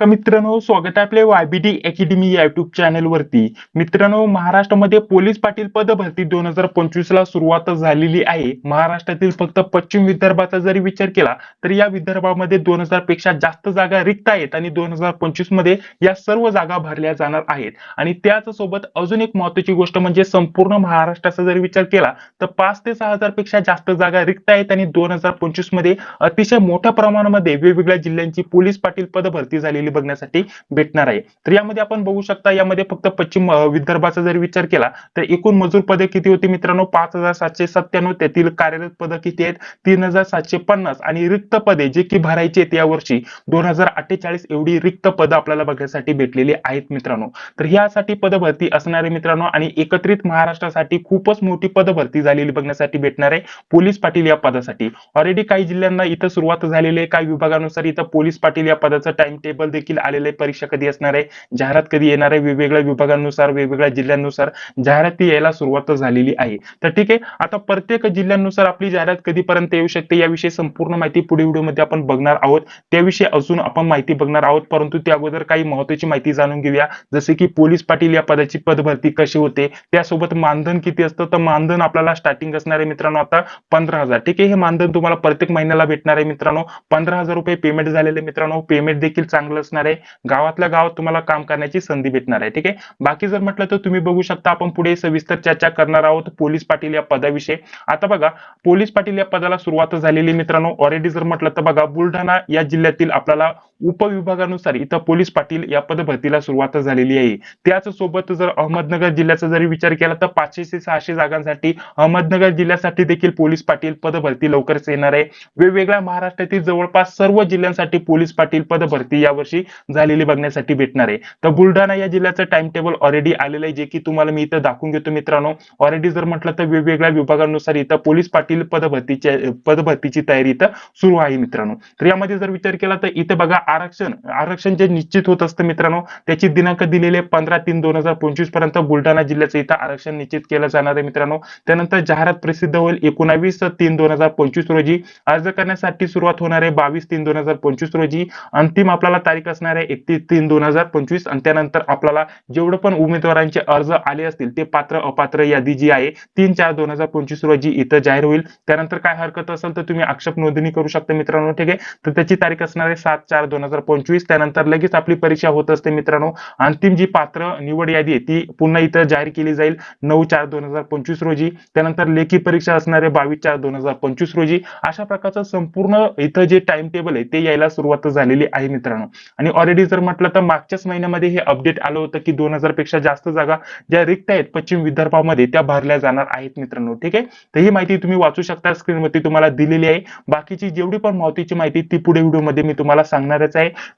का मित्रांनो स्वागत आहे आपल्या वायबीडी अकॅडमी या युट्यूब चॅनल वरती. मित्रांनो महाराष्ट्रामध्ये पोलीस पाटील पद भरती दोन हजार पंचवीस ला सुरुवात झालेली आहे. महाराष्ट्रातील फक्त पश्चिम विदर्भाचा जरी विचार केला तर या विदर्भामध्ये दोन हजारपेक्षा जास्त जागा रिक्त आहेत आणि दोन हजार पंचवीसमध्ये या सर्व जागा भरल्या जाणार आहेत. आणि त्याच सोबत अजून एक महत्वाची गोष्ट म्हणजे संपूर्ण महाराष्ट्राचा जरी विचार केला तर पाच ते सहा हजारपेक्षा जास्त जागा रिक्त आहेत आणि दोन हजार पंचवीसमध्ये अतिशय मोठ्या प्रमाणामध्ये वेगवेगळ्या जिल्ह्यांची पोलीस पाटील पद भरती झालेली बघण्यासाठी भेटणार आहे. तर यामध्ये आपण बघू शकता यामध्ये फक्त पश्चिम विदर्भाचा जर विचार केला तर एकूण मजूर पदे किती होती मित्रांनो? पाच हजार सातशे सत्त्याण्णव त्यातील कार्यरत पदं किती आहेत? तीन हजार सातशे पन्नास. आणि रिक्त पदे जे की भरायची आहेत यावर्षी दोन हजार अठ्ठेचाळीस एवढी रिक्त पदं आपल्याला बघण्यासाठी भेटलेली आहेत मित्रांनो. तर यासाठी पदभरती असणारे मित्रांनो आणि एकत्रित महाराष्ट्रासाठी खूपच मोठी पदभरती झालेली बघण्यासाठी भेटणार आहे पोलीस पाटील या पदासाठी. ऑलरेडी काही जिल्ह्यांना इथं सुरुवात झालेली आहे. काही विभागानुसार इथं पोलीस पाटील या पदाचं टाइम टेबल देखील आलेले परीक्षा कधी असणार आहे? जाहिरात कधी येणार आहे? वेगवेगळ्या विभागांनुसार वेगवेगळ्या जिल्ह्यांनुसार जाहिरात यायला सुरुवात झालेली आहे. तर ठीक आहे आता प्रत्येक जिल्ह्यांनुसार आपली जाहिरात कधीपर्यंत येऊ शकते याविषयी संपूर्ण माहिती पुढे व्हिडिओमध्ये आपण बघणार आहोत. त्याविषयी अजून आपण माहिती बघणार आहोत परंतु त्या अगोदर काही महत्वाची माहिती जाणून घेऊया. जसे की पोलीस पाटील या पदाची पदभरती कशी होते? त्यासोबत मानधन किती असतं? तर मानधन आपल्याला स्टार्टिंग असणार आहे मित्रांनो आता पंधरा हजार. ठीक आहे हे मानधन तुम्हाला प्रत्येक महिन्याला भेटणार आहे मित्रांनो. पंधरा हजार रुपये पेमेंट झालेले मित्रांनो. पेमेंट देखील चांगलं असणार आहे. गावातल्या गावात तुम्हाला काम करण्याची संधी भेटणार आहे. ठीक आहे? बाकी जर म्हटलं तर तुम्ही बघू शकता आपण पुढे सविस्तर चर्चा करणार आहोत पोलीस पाटील या पदाविषयी. आता बघा पोलीस पाटील या पदाला सुरुवात झालेली मित्रांनो. ऑलरेडी जर म्हटलं तर बघा बुलढाणा या जिल्ह्यातील आपल्याला उपविभागानुसार इथं पोलीस पाटील या पदभरतीला सुरुवात झालेली आहे. त्याच सोबत जर अहमदनगर जिल्ह्याचा जरी विचार केला तर पाचशे ते सहाशे जागांसाठी अहमदनगर जिल्ह्यासाठी देखील पोलीस पाटील पदभरती लवकरच येणार आहे. वेगवेगळ्या महाराष्ट्रातील जवळपास सर्व जिल्ह्यांसाठी पोलीस पाटील पदभरती यावर्षी झालेली बघण्यासाठी भेटणार आहे. तर बुलढाणा या जिल्ह्याचं टाइम टेबल ऑलरेडी आलेलं आहे जे की तुम्हाला मी इथं दाखवून घेतो मित्रांनो. ऑलरेडी जर म्हटलं तर वेगवेगळ्या विभागानुसार इथं पोलीस पाटील पदभरतीच्या पदभरतीची तयारी इथं सुरू आहे मित्रांनो. तर यामध्ये जर विचार केला तर इथं बघा आरक्षण आरक्षण जे निश्चित होत असतं मित्रांनो त्याची दिनांक दिलेले पंधरा तीन दोन हजार पंचवीसपर्यंत बुलढाणा जिल्ह्याचं इथं आरक्षण निश्चित केलं जाणार आहे मित्रांनो. त्यानंतर जाहिरात प्रसिद्ध होईल एकोणावीस तीन दोन हजार पंचवीस रोजी. अर्ज करण्यासाठी सुरुवात होणार आहे बावीस तीन दोन हजार पंचवीस रोजी. अंतिम आपल्याला तारीख असणार आहे एकतीस तीन दोन हजार पंचवीस आणि त्यानंतर आपल्याला जेवढं पण उमेदवारांचे अर्ज आले असतील ते पात्र अपात्र यादी जी आहे तीन चार दोन हजार पंचवीस रोजी इथं जाहीर होईल. त्यानंतर काय हरकत असेल तर तुम्ही आक्षेप नोंदणी करू शकता मित्रांनो ठीक आहे? तर त्याची तारीख असणार आहे सात चार दोन हजार पंचवीस त्यानंतर लगेच आपली परीक्षा होत असते मित्रांनो. अंतिम जी पात्र निवड यादी आहे ती पुन्हा इथं जाहीर केली जाईल नऊ चार दोन हजार पंचवीस रोजी. त्यानंतर लेखी परीक्षा असणारे बावीस चार दोन हजार पंचवीस रोजी. अशा प्रकारचं संपूर्ण इथं जे टाइम टेबल आहे ते यायला सुरुवात झालेली आहे मित्रांनो. आणि ऑलरेडी जर म्हटलं तर मागच्याच महिन्यामध्ये हे अपडेट आलं होतं की दोन हजारपेक्षा जास्त जागा ज्या रिक्त आहेत पश्चिम विदर्भामध्ये त्या भरल्या जाणार आहेत मित्रांनो. ठीक आहे? तर ही माहिती तुम्ही वाचू शकता. स्क्रीनवरती तुम्हाला दिलेली आहे. बाकीची जेवढी पण महत्वाची माहिती ती पुढे व्हिडिओमध्ये मी तुम्हाला सांगणार आहे.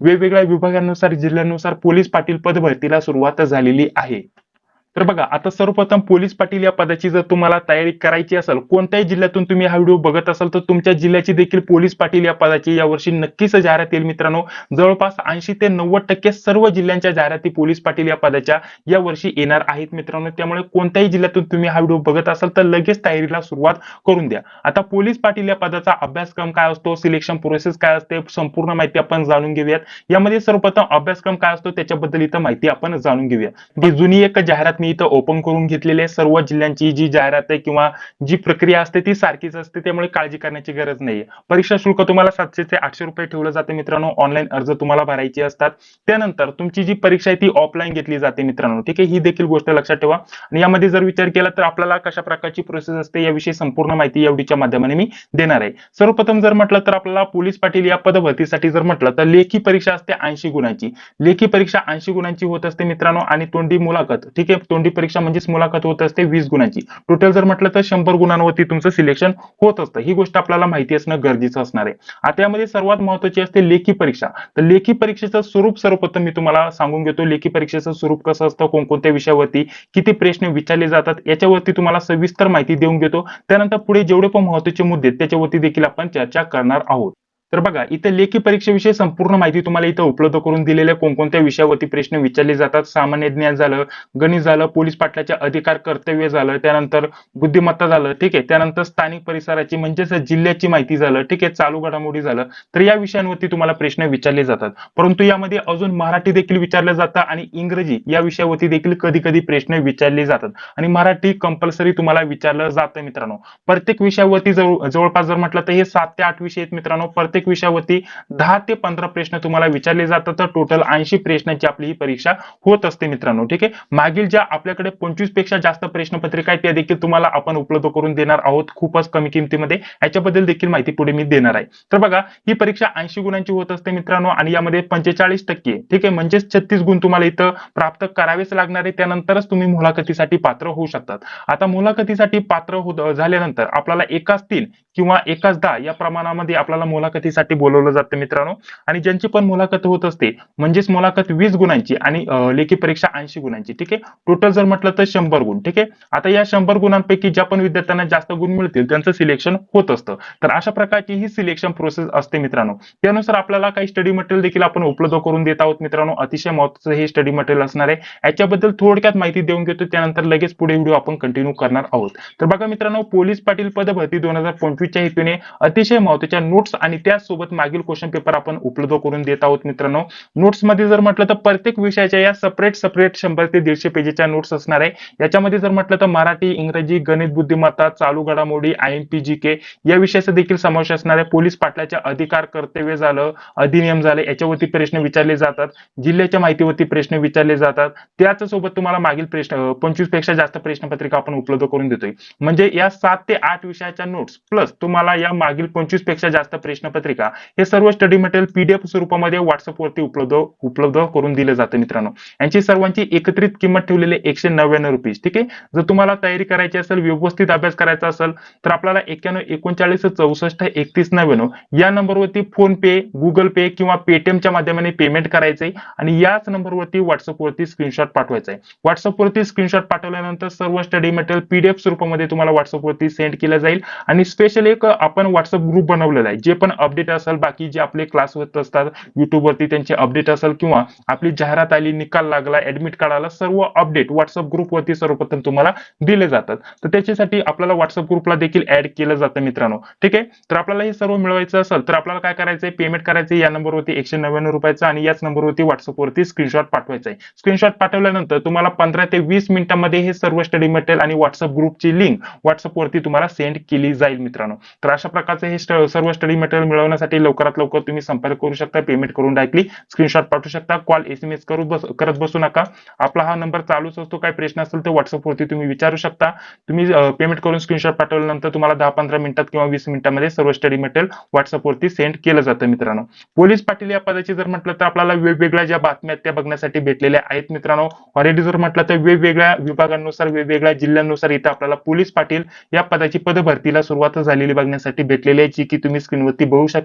वेगवेगळ्या विभागानुसार जिल्ह्यानुसार पोलीस पाटील पद भरतीला सुरुवात झालेली आहे. तर बघा आता सर्वप्रथम पोलीस पाटील या पदाची जर तुम्हाला तयारी करायची असेल कोणत्याही जिल्ह्यातून तुम्ही हा व्हिडिओ बघत असाल तर तुमच्या जिल्ह्याची देखील पोलीस पाटील या पदाची यावर्षी नक्कीच जाहिरात येईल मित्रांनो. जवळपास ऐंशी ते नव्वद टक्के सर्व जिल्ह्यांच्या जाहिराती पोलीस पाटील या पदाच्या या वर्षी येणार आहेत मित्रांनो. त्यामुळे कोणत्याही जिल्ह्यातून तुम्ही हा व्हिडिओ बघत असाल तर लगेच तयारीला सुरुवात करून द्या. आता पोलीस पाटील या पदाचा अभ्यासक्रम काय असतो सिलेक्शन प्रोसेस काय असते संपूर्ण माहिती आपण जाणून घेऊयात. यामध्ये सर्वप्रथम अभ्यासक्रम काय असतो त्याच्याबद्दल इथं माहिती आपण जाणून घेऊया. जुनी एक जाहिरात मी इथं ओपन करून घेतलेली आहे. सर्व जिल्ह्यांची जी जाहिरात आहे किंवा जी प्रक्रिया असते ती सारखीच असते. त्यामुळे काळजी करण्याची गरज नाहीये. परीक्षा शुल्क तुम्हाला सातशे ते आठशे रुपये ठेवलं जाते मित्रांनो. ऑनलाईन अर्ज तुम्हाला भरायचे असतात. त्यानंतर तुमची जी परीक्षा आहे ती ऑफलाईन घेतली जाते मित्रांनो. ठीक आहे? ही देखील गोष्ट लक्षात ठेवा. आणि यामध्ये जर विचार केला तर आपल्याला कशा प्रकारची प्रोसेस असते याविषयी संपूर्ण माहिती एवढीच्या माध्यमाने मी देणार आहे. सर्वप्रथम जर म्हटलं तर आपल्याला पोलीस पाटील या पदभरतीसाठी जर म्हटलं तर लेखी परीक्षा असते ऐंशी गुणांची. लेखी परीक्षा ऐंशी गुणांची होत असते मित्रांनो. आणि तोंडी मुलाखत. ठीक आहे? तोंडी परीक्षा म्हणजेच मुलाखत होत असते वीस गुणांची. टोटल जर म्हटलं तर शंभर गुणांवरती तुमचं सिलेक्शन होत असतं. ही गोष्ट आपल्याला माहिती असणं गरजेचं असणार आहे. आता यामध्ये सर्वात महत्वाची असते लेखी परीक्षा. तर लेखी परीक्षेचं स्वरूप सर्वप्रथम मी तुम्हाला सांगून घेतो. लेखी परीक्षेचं स्वरूप कसं असतं कोणकोणत्या विषयावरती किती प्रश्न विचारले जातात याच्यावरती तुम्हाला सविस्तर माहिती देऊन घेतो. त्यानंतर पुढे जेवढे पण महत्त्वाचे मुद्दे त्याच्यावरती देखील आपण चर्चा करणार आहोत. तर बघा इथे लेखी परीक्षेविषयी संपूर्ण माहिती तुम्हाला इथं उपलब्ध करून दिलेल्या कोणकोणत्या विषयावरती प्रश्न विचारले जातात? सामान्य ज्ञान झालं गणित झालं पोलीस पाटलाच्या अधिकार कर्तव्य झालं त्यानंतर बुद्धिमत्ता झालं ठीक आहे. त्यानंतर स्थानिक परिसराची म्हणजेच जिल्ह्याची माहिती झालं ठीक आहे. चालू घडामोडी झालं. तर या विषयांवरती तुम्हाला प्रश्न विचारले जातात. परंतु यामध्ये अजून मराठी देखील विचारलं जातं आणि इंग्रजी या विषयावरती देखील कधी कधी प्रश्न विचारले जातात. आणि मराठी कंपल्सरी तुम्हाला विचारलं जातं मित्रांनो. प्रत्येक विषयावरती जवळ जवळपास जर म्हटलं तर हे सात ते आठ विषय आहेत मित्रांनो. प्रत्येक विषयावरती दहा ते पंधरा प्रश्न तुम्हाला विचारले जातात. तर टोटल ऐंशी प्रश्नांची आपली ही परीक्षा होत असते मित्रांनो. ठीक आहे? मागील ज्या आपल्याकडे पंचवीसपेक्षा जास्त प्रश्नपत्रिका आहेत त्या देखील तुम्हाला आपण उपलब्ध करून देणार आहोत खूपच कमी किमतीमध्ये. याच्याबद्दल देखील माहिती पुढे मी देणार आहे. तर बघा ही परीक्षा ऐंशी गुणांची होत असते मित्रांनो आणि यामध्ये पंचेचाळीस टक्के ठीक आहे? म्हणजेच छत्तीस गुण तुम्हाला इथं प्राप्त करावेच लागणार आहे. त्यानंतरच तुम्ही मुलाखतीसाठी पात्र होऊ शकतात. आता मुलाखतीसाठी पात्र झाल्यानंतर आपल्याला एकाच तीन किंवा एकाच दहा या प्रमाणामध्ये आपल्याला मुलाखती मुलाखतीसाठी बोलवलं जातं मित्रांनो. आणि ज्यांची पण मुलाखत होत असते म्हणजेच मुलाखत वीस गुणांची आणि लेखी परीक्षा ऐंशी गुणांची ठीक आहे? टोटल जर म्हटलं तर शंभर गुण ठीक आहे? आता या शंभर गुणांपैकी ज्या पण विद्यार्थ्यांना जास्त गुण मिळतील त्यांचं सिलेक्शन होत असतं. तर अशा प्रकारची ही सिलेक्शन प्रोसेस असते मित्रांनो. त्यानुसार आपल्याला काही स्टडी मटेरियल देखील आपण उपलब्ध करून देत आहोत मित्रांनो. अतिशय महत्वाचं हे स्टडी मटेरियल असणार आहे. याच्याबद्दल थोडक्यात माहिती देऊन घेतो. त्यानंतर लगेच पुढे व्हिडिओ आपण कंटिन्यू करणार आहोत. तर बघा मित्रांनो पोलीस पाटील पद भरती दोन हजार पंचवीसच्या हेतूने अतिशय महत्त्वाच्या नोट्स आणि त्या सोबत मागील क्वेश्चन पेपर आपण उपलब्ध करून देत आहोत मित्रांनो. नोट्समध्ये जर म्हटलं तर प्रत्येक विषयाच्या या सपरेट सपरेट शंभर ते दीडशे पेजेच्या नोट्स असणार आहे. याच्यामध्ये जर म्हटलं तर मराठी इंग्रजी गणित बुद्धिमत्ता चालू घडामोडी I M P G K या विषयाचा देखील समावेश असणार आहे. पोलीस पाटलाच्या अधिकार कर्तव्य झालं अधिनियम झाले याच्यावरती प्रश्न विचारले जातात. जिल्ह्याच्या माहितीवरती प्रश्न विचारले जातात. त्याच सोबत तुम्हाला मागील प्रश्न पंचवीसपेक्षा जास्त प्रश्नपत्रिका आपण उपलब्ध करून देतोय. म्हणजे या सात ते आठ विषयाच्या नोट्स प्लस तुम्हाला या मागील पंचवीसपेक्षा जास्त प्रश्नपत्रिका हे. सर्व स्टडी मटेरियल पीडीएफ स्वरूपामध्ये व्हॉट्सअपवरती उपलब्ध उपलब्ध करून दिलं जातं मित्रांनो. यांची सर्वांची एकत्रित किंमत ठेवलेली एकशे नव्याण्णव रुपीज ठीक आहे? जर तुम्हाला तयारी करायची असेल व्यवस्थित अभ्यास करायचा असेल तर आपल्याला एक्क्याण्णव एकोणचाळीस चौसष्ट एकतीस नव्याण्णव या नंबरवरती फोन पे गुगल पे किंवा पेटीएमच्या माध्यमाने पेमेंट करायचंय आणि याच नंबरवरती व्हॉट्सअपवरती स्क्रीनशॉट पाठवायचा आहे. व्हॉट्सअपवरती स्क्रीनशॉट पाठवल्यानंतर सर्व स्टडी मटेरियल पीडीएफ स्वरूपामध्ये तुम्हाला व्हॉट्सअपवरती सेंड केलं जाईल. आणि स्पेशल एक आपण व्हॉट्सअप ग्रुप बनवलेला आहे जे पण अपडेट असेल बाकी जे आपले क्लास होत असतात युट्यूबवरती त्यांचे अपडेट असेल किंवा आपली जाहिरात आली निकाल लागला ऍडमिट कार्ड आला सर्व अपडेट व्हॉट्सअप ग्रुपवरती सर्वप्रथम तुम्हाला दिले जातात. तर त्याच्यासाठी आपल्याला व्हॉट्सअप ग्रुपला देखील ऍड केलं जातं मित्रांनो. ठीक आहे? तर आपल्याला हे सर्व मिळवायचं असेल तर आपल्याला काय करायचंय? पेमेंट करायचं या नंबरवरती एकशे नव्याण्णव रुपयाचं आणि याच नंबरवरती व्हॉट्सअपवरती स्क्रीनशॉट पाठवायचा आहे स्क्रीनशॉट पाठवल्यानंतर तुम्हाला पंधरा ते वीस मिनिटांमध्ये हे सर्व स्टडी मटेरियल आणि व्हॉट्सअप ग्रुपची लिंक व्हॉट्सअपवरती तुम्हाला सेंड केली जाईल मित्रांनो. तर अशा प्रकारचे हे सर्व स्टडी मटेरियल मिळवण्यासाठी लवकरात लवकर तुम्ही संपर्क करू शकता पेमेंट करून डायरेक्टली स्क्रीनशॉट पाठवू शकता कॉल एस एम एस करू बस करत बसू नका. आपला हा नंबर चालूच असतो काही प्रश्न असेल तर व्हॉट्सअपवरती तुम्ही विचारू शकता. तुम्ही पेमेंट करून स्क्रीनशॉट पाठवल्यानंतर तुम्हाला दहा पंधरा मिनिटात किंवा वीस मिनिटांमध्ये सर्व स्टडी मटेरियल व्हॉट्सअपवरती सेंड केलं जातं मित्रांनो. पोलीस पाटील या पदाची जर म्हटलं तर आपल्याला वेगवेगळ्या ज्या बातम्या त्या बघण्यासाठी भेटलेल्या आहेत मित्रांनो. ऑलरेडी जर म्हटलं तर वेगवेगळ्या विभागांनुसार वेगवेगळ्या जिल्ह्यांनुसार इथं आपल्याला पोलीस पाटील या पदाची पदभरतीला सुरुवात झालेली बघण्यासाठी भेटलेली आहे जी की तुम्ही स्क्रीनवरती बघू शकता.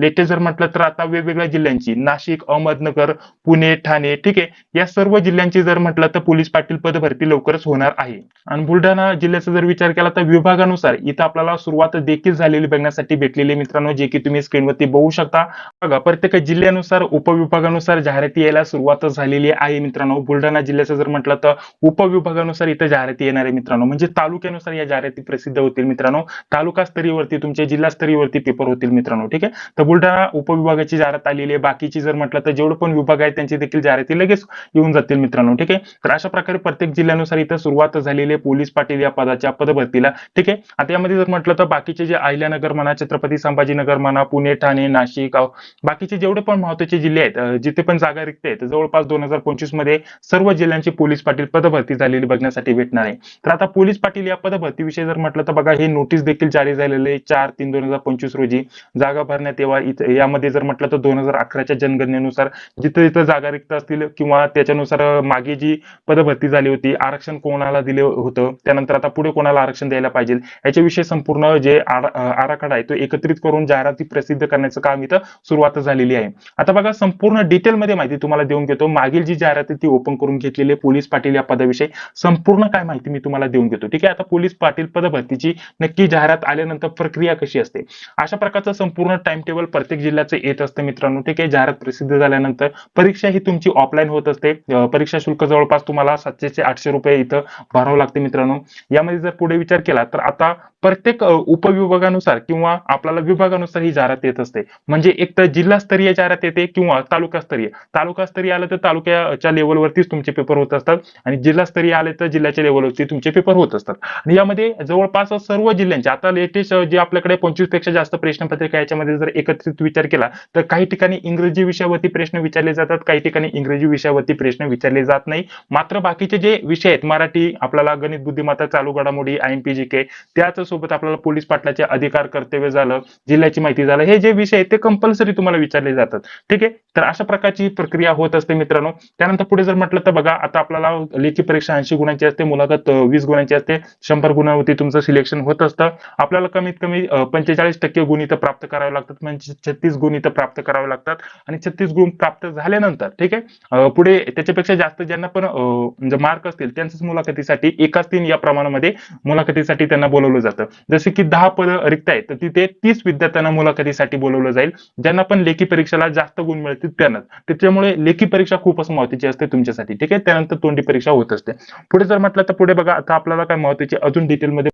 लेटेस्ट जर म्हटलं तर आता वेगवेगळ्या जिल्ह्यांची. नाशिक अहमदनगर पुणे ठाणे ठीक आहे. या सर्व जिल्ह्यांची जर म्हटलं तर पोलीस पाटील पद भरती लवकरच होणार आहे. आणि बुलढाणा जिल्ह्याचा जर विचार केला तर विभागानुसार इथं आपल्याला सुरुवात देखील झालेली बघण्यासाठी भेटलेली मित्रांनो जे की तुम्ही स्क्रीनवरती बघू शकता. बघा प्रत्येक जिल्ह्यानुसार उपविभागानुसार जाहिराती यायला सुरुवात झालेली आहे मित्रांनो. बुलढाणा जिल्ह्याचं जर म्हटलं तर उपविभागानुसार इथं जाहिराती येणार आहे मित्रांनो. म्हणजे तालुक्यानुसार या जाहिराती प्रसिद्ध होतील मित्रांनो. तालुका स्तरीवरती तुमच्या जिल्हा स्तरीवरती पेपर होतील मित्रांनो. ठीक आहे? तर बुलढाणा उपविभागाची जाहिरात आलेली आहे. बाकीची जर म्हटलं तर जेवढं पण विभाग आहेत त्यांची देखील जाहिराती लगेच येऊन जातील मित्रांनो ठीक आहे? तर अशा प्रकारे प्रत्येक जिल्ह्यानुसार इथं सुरुवात झालेली आहे. पोलीस पाटील या पदाच्या पदभरतीला ठीक आहे? आता यामध्ये जर म्हटलं तर बाकीचे जे आहिल्यानगर म्हणा छत्रपती संभाजीनगर म्हणा पुणे ठाणे नाशिक बाकीचे जेवढे पण महत्त्वाचे जिल्हे आहेत जिथे पण जागा रिक्त आहेत जवळपास दोन हजार पंचवीसमध्ये सर्व जिल्ह्यांची पोलीस पाटील पदभरती झालेली बघण्यासाठी भेटणार आहे. तर आता पोलीस पाटील या पदभरतीविषयी जर म्हटलं तर बघा हे नोटीस देखील जारी झालेले चार तीन दोन हजार पंचवीस रोजी जागा भरण्यात तेव्हा यामध्ये जर म्हटलं तर दोन हजार अकराच्या जनगणनेनुसार जिथं जिथं जागा रिक्त असतील किंवा त्याच्यानुसार मागे जी पदभरती झाली होती आरक्षण कोणाला दिले होतं त्यानंतर आता पुढे कोणाला आरक्षण द्यायला पाहिजे याच्याविषयी संपूर्ण जे आराखडा आहे तो एकत्रित करून जाहिराती प्रसिद्ध करण्याचं काम इथं सुरुवात झालेली आहे. आता बघा संपूर्ण डिटेलमध्ये माहिती तुम्हाला देऊन घेतो. मागील जी जाहिरात ती ओपन करून घेतलेली पोलीस पाटील या पदाविषयी. संपूर्ण काय माहिती मी तुम्हाला देऊन घेतो. ठीक आहे? आता पोलीस पाटील पदभरतीची नक्की जाहिरात आल्यानंतर प्रक्रिया कशी असते? अशा प्रकारचं संपूर्ण पूर्ण टाइम टेबल प्रत्येक जिल्ह्याचं येत असतं मित्रांनो. ठीक आहे? जाहिरात प्रसिद्ध झाल्यानंतर परीक्षा ही तुमची ऑफलाईन होत असते. परीक्षा शुल्क जवळपास तुम्हाला सातशे ते आठशे रुपये इथं भरावं लागते मित्रांनो. यामध्ये जर पुढे विचार केला तर आता प्रत्येक उपविभागानुसार किंवा आपल्याला विभागानुसार ही जाहिरात येत असते. म्हणजे एक तर जिल्हास्तरीय जाहिरात येते किंवा तालुकास्तरीय. तालुकास्तरीय आलं तर तालुक्याच्या लेवलवरतीच तुमचे पेपर होत असतात आणि जिल्हास्तरीय आले तर जिल्ह्याच्या लेवलवरती तुमचे पेपर होत असतात. आणि यामध्ये जवळपास सर्व जिल्ह्यांचे आता लेटेस्ट जे आपल्याकडे पंचवीसपेक्षा जास्त प्रश्नपत्रिका याच्यामध्ये जर एकत्रित विचार केला तर काही ठिकाणी इंग्रजी विषयावरती प्रश्न विचारले जातात काही ठिकाणी इंग्रजी विषयावरती प्रश्न विचारले जात नाही. मात्र बाकीचे जे विषय आहेत मराठी आपल्याला गणित बुद्धिमत्ता चालू घडामोडी I M P G K त्याच सोबत आपल्याला पोलीस पाटलाचे अधिकार कर्तव्य झालं जिल्ह्याची माहिती झालं हे जे विषय आहेत ते कंपल्सरी तुम्हाला विचारले जातात. ठीक आहे? तर अशा प्रकारची प्रक्रिया होत असते मित्रांनो. त्यानंतर पुढे जर म्हटलं तर बघा आता आपल्याला लेखी परीक्षा ऐंशी गुणांची असते मुलाखत वीस गुणांची असते शंभर गुणावरती तुमचं सिलेक्शन होत असतं. आपल्याला कमीत कमी पंचेचाळीस टक्के गुण इथं प्राप्त करावे लागतात म्हणजे छत्तीस गुण इथं प्राप्त करावे लागतात. आणि छत्तीस गुण प्राप्त झाल्यानंतर ठीक आहे? पुढे त्याच्यापेक्षा जास्त ज्यांना पण म्हणजे मार्क असतील त्यांच्याच मुलाखतीसाठी एकाच तीन या प्रमाणामध्ये मुलाखतीसाठी त्यांना बोलवलं जातं. जसे की दहा पद रिक्त आहेत तर तिथे तीस विद्यार्थ्यांना मुलाखतीसाठी बोलवलं जाईल. ज्यांना पण लेखी परीक्षेला जास्त गुण मिळतील त्यांनाच. त्याच्यामुळे लेखी परीक्षा खूपच महत्वाची असते तुमच्यासाठी ठीक आहे? त्यानंतर तोंडी परीक्षा होत असते. पुढे जर म्हटलं तर पुढे बघा आता आपल्याला काय महत्वाची अजून डिटेलमध्ये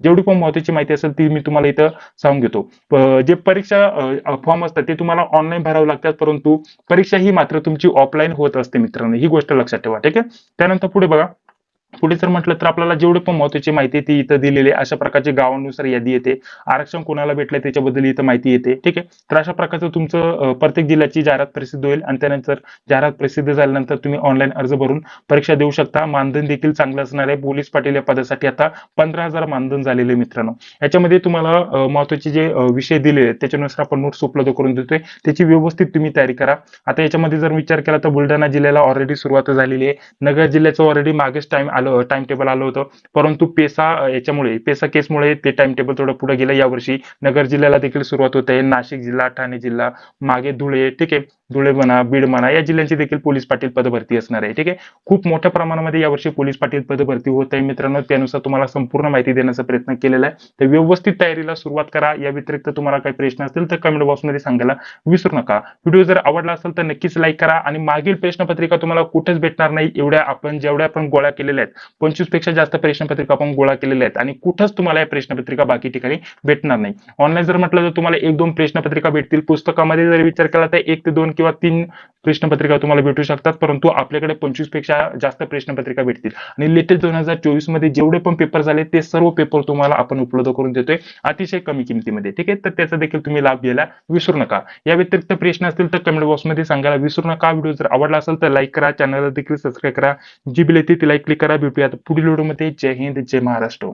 जेवढी पण महत्वाची माहिती असेल ती मी तुम्हाला इथं सांगून घेतो. जे परीक्षा फॉर्म असतात ते तुम्हाला ऑनलाईन भरावे लागतात परंतु परीक्षा ही मात्र तुमची ऑफलाईन होत असते मित्रांनो. ही गोष्ट लक्षात ठेवा ठीक आहे? त्यानंतर पुढे बघा. पुढे जर म्हटलं तर आपल्याला जेवढे पण महत्वाची माहिती ती इथं दिलेली आहे. अशा प्रकारची गावानुसार यादी येते. आरक्षण कोणाला भेटलं त्याच्याबद्दल इथं माहिती येते. ठीक आहे? तर अशा प्रकारचं तुमचं प्रत्येक जिल्ह्याची जाहिरात प्रसिद्ध होईल आणि त्यानंतर जाहिरात प्रसिद्ध झाल्यानंतर तुम्ही ऑनलाईन अर्ज भरून परीक्षा देऊ शकता. मानधन देखील चांगलं असणार आहे. पोलीस पाटील या पदासाठी आता पंधरा हजार मानधन झालेले मित्रांनो. याच्यामध्ये तुम्हाला महत्त्वाचे जे विषय दिले आहेत त्याच्यानुसार आपण नोट्स उपलब्ध करून देतोय. त्याची व्यवस्थित तुम्ही तयारी करा. आता याच्यामध्ये जर विचार केला तर बुलढाणा जिल्ह्याला ऑलरेडी सुरुवात झालेली आहे. नगर जिल्ह्याचं ऑलरेडी मागेच टाइम आलं टाइम टेबल आलं होतं. परंतु पेसा याच्यामुळे पेसा केसमुळे ते टाइम टेबल थोडं पुढे गेलं. यावर्षी नगर जिल्ह्याला देखील सुरुवात होते. नाशिक जिल्हा ठाणे जिल्हा मागे धुळे ठीक आहे. धुळे म्हणा बीड म्हणा या जिल्ह्यांची देखील पोलीस पाटील पदभरती असणार आहे. ठीक आहे? खूप मोठ्या प्रमाणामध्ये यावर्षी पोलीस पाटील पदभरती होत आहे. मित्रांनो त्यानुसार तुम्हाला संपूर्ण माहिती देण्याचा प्रयत्न केलेला आहे. तर व्यवस्थित तयारीला सुरुवात करा. या व्यतिरिक्त तुम्हाला काही प्रश्न असतील तर कमेंट बॉक्समध्ये सांगायला विसरू नका. व्हिडिओ जर आवडला असेल तर नक्कीच लाईक करा आणि मागील प्रश्नपत्रिका तुम्हाला कुठेच भेटणार नाही एवढ्या आपण जेवढ्या आपण गोळा केलेल्या आहेत पंचवीसपेक्षा जास्त प्रश्नपत्रिका आपण गोळा केलेल्या आहेत आणि कुठंच तुम्हाला या प्रश्नपत्रिका बाकी ठिकाणी भेटणार नाही. ऑनलाईन जर म्हटलं तर तुम्हाला एक दोन प्रश्नपत्रिका भेटतील. पुस्तकामध्ये जर विचार केला तर एक ते दोन किंवा तीन प्रश्नपत्रिका तुम्हाला भेटू शकतात परंतु आपल्याकडे पंचवीसपेक्षा जास्त प्रश्नपत्रिका भेटतील. आणि लेटेस्ट दोन हजार चोवीसमध्ये जेवढे पण पेपर झाले ते सर्व पेपर तुम्हाला आपण उपलब्ध करून देतोय अतिशय कमी किमतीमध्ये. ठीक आहे? तर त्याचा देखील तुम्ही लाभ घ्यायला विसरू नका. या व्यतिरिक्त प्रश्न असतील तर कमेंट बॉक्समध्ये सांगायला विसरू नका. व्हिडिओ जर आवडला असेल तर लाईक करा चॅनलला देखील सबस्क्राईब करा. जी बिल येते ती लाईक क्लिक करा. भेटूया पुढील व्हिडिओमध्ये जय हिंद जय महाराष्ट्र.